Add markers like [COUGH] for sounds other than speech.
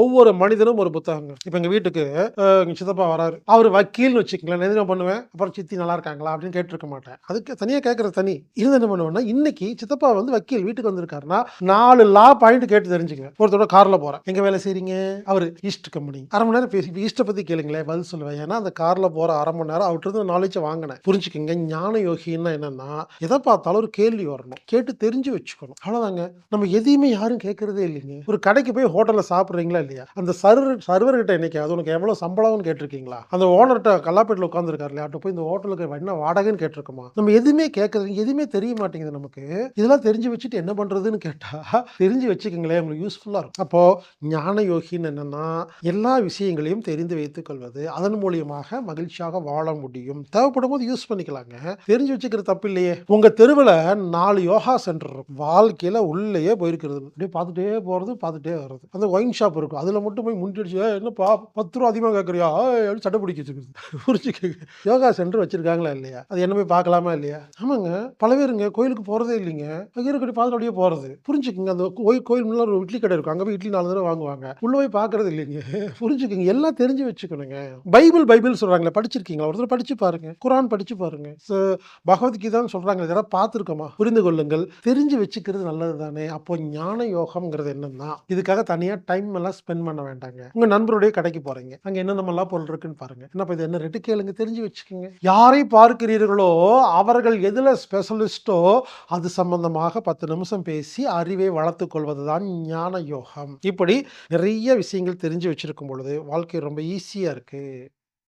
ஒவ்வொரு மனிதனும் ஒரு புத்தகங்க. இப்போ எங்கள் வீட்டுக்கு சித்தப்பா வராரு. அவர் வக்கீல்னு வச்சுக்கங்களேன். என்ன பண்ணுவேன்? அப்புறம் சித்தி நல்லா இருக்காங்களா? அப்படின்னு கேட்டிருக்க மாட்டேன். அதுக்கு தனியாக கேட்குற தனி. இருந்து என்ன பண்ணுவேன்னா இன்னைக்கு சித்தப்பா வந்து வக்கீல் வீட்டுக்கு வந்திருக்காருன்னா நாலு லா பாயிண்ட் கேட்டு தெரிஞ்சுக்குவேன். ஒருத்தரோட காரில் போகிறேன் எங்கே வேலை செய்றீங்க? அவர் ஈஸ்ட் கம்பெனி. அரை மணி நேரம் பேசி ஈஸ்ட்டை பற்றி கேளுங்களேன் பதில் சொல்லுவேன். ஏன்னா அந்த காரில் போகிற அரை மணி நேரம் அவர்கிட்ட நாலேஜ் வாங்கினேன். புரிஞ்சுக்கோங்க ஞான யோகின்னா என்னன்னா எதை பார்த்தாலும் ஒரு கேள்வி வரணும். கேட்டு தெரிஞ்சு வச்சுக்கணும். அவ்வளோதாங்க நம்ம எதையுமே யாரும் கேட்கறதே இல்லைங்க. ஒரு கடைக்கு போய் ஹோட்டலில் சாப்பிட்றீங்களா இல்லையா? அந்த சர்வர் சர்வர்கிட்ட இன்னைக்கு அது உனக்கு எவ்வளோ சம்பளம்னு கேட்டிருக்கீங்களா? அந்த ஓனர்கிட்ட கல்லாப்பேட்டில் உட்காந்துருக்காரு இல்லையா? போய் இந்த ஹோட்டலுக்கு என்ன வாடகைன்னு கேட்டிருக்கோமா? நம்ம எதுவுமே கேட்கறது எதுவுமே தெரிய மாட்டேங்குது நமக்கு. இதெல்லாம் தெரிஞ்சு வச்சுட்டு என்ன பண்ணுறதுன்னு கேட்டால் தெரிஞ்சு வச்சுக்கோங்களேன் உங்களுக்கு யூஸ்ஃபுல்லாக இருக்கும். அப்போது ஞான யோகின்னு என்னென்னா எல்லா விஷயங்களையும் தெரிந்து வைத்துக் கொள்வது அதன் மூலியமாக மகிழ்ச்சியாக வாழ முடியும். தேவைப்படும் போது யூஸ் பண்ணிக்கலாங்க. தெரிஞ்சு வச்சுக்கிறது தப்பு இல்லையே. உங்க தெருவில் நாலு யோகா சென்டர் இருக்கும் வாழ்க்கையில உள்ளேயே போயிருக்கிறது. அப்படியே பார்த்துட்டே போறது பார்த்துட்டே வர்றது. அந்த ஒயின் ஷாப் இருக்கும். அதில் மட்டும் போய் முன்னடிச்சு என்ன என்னப்பா பத்து ரூபா அதிகமாக கேட்குறியா அப்படின்னு சட்டை பிடிக்க வச்சுக்கிறது புரிஞ்சுக்கங்க யோகா சென்டர் வச்சிருக்காங்களா இல்லையா? அது என்ன போய் பார்க்கலாமா இல்லையா? ஆமாங்க. பல பேருங்க கோயிலுக்கு போகிறதே இல்லைங்க. அங்கே கட்டி அப்படியே போகிறது புரிஞ்சுக்கோங்க. அந்த கோயில் கோயில் முன்னாடி ஒரு இட்லி கடை இருக்கும். அங்கே போய் இட்லி நாலு தடவை வாங்குவாங்க. உள்ளே போய் பார்க்கறது இல்லைங்க. [LAUGHS] புரிஞ்சுக்கோங்க. எல்லாம் தெரிஞ்சு வச்சுக்கணுங்க. பைபிள் பைபிள் சொல்கிறாங்களே படிச்சிருக்கீங்களா? ஒருத்தர் படிச்சு பாருங்க. குரான் படிச்சு பாருங்க. பகவத்கீதான்னு சொல்கிறாங்க இதெல்லாம் பார்த்துருக்கோமா? புரிந்து கொள்ளுங்கள். தெரிஞ்சு வச்சுக்கிறது நல்லது தானே அப்போ ஞான யோகம்ங்கிறது என்னன்னா இதுக்காக தனியாக டைம் எல்லாம் ஸ்பெண்ட் பண்ண வேண்டாங்க. உங்கள் நண்பருடைய கடைக்கு போகிறீங்க அங்கே என்னென்னலாம் பொருள் இருக்குன்னு பாருங்க. என்ன இது என்ன ரெட்டு கேளுங்க தெரிஞ்சு வச்சுக்கோங்க. யாரை பார்க்கிறீர்களோ அவர்கள் எதில் ஸ்பெஷலிஸ்டோ அது சம்பந்தமாக பத்து நிமிஷம் பேசி அறிவை வளர்த்துக் கொள்வதுதான் ஞான யோகம் இப்படி நிறைய விஷயங்கள் தெரிஞ்சு வச்சிருக்கும் பொழுது வாழ்க்கை ரொம்ப ஈஸியாக இருக்குது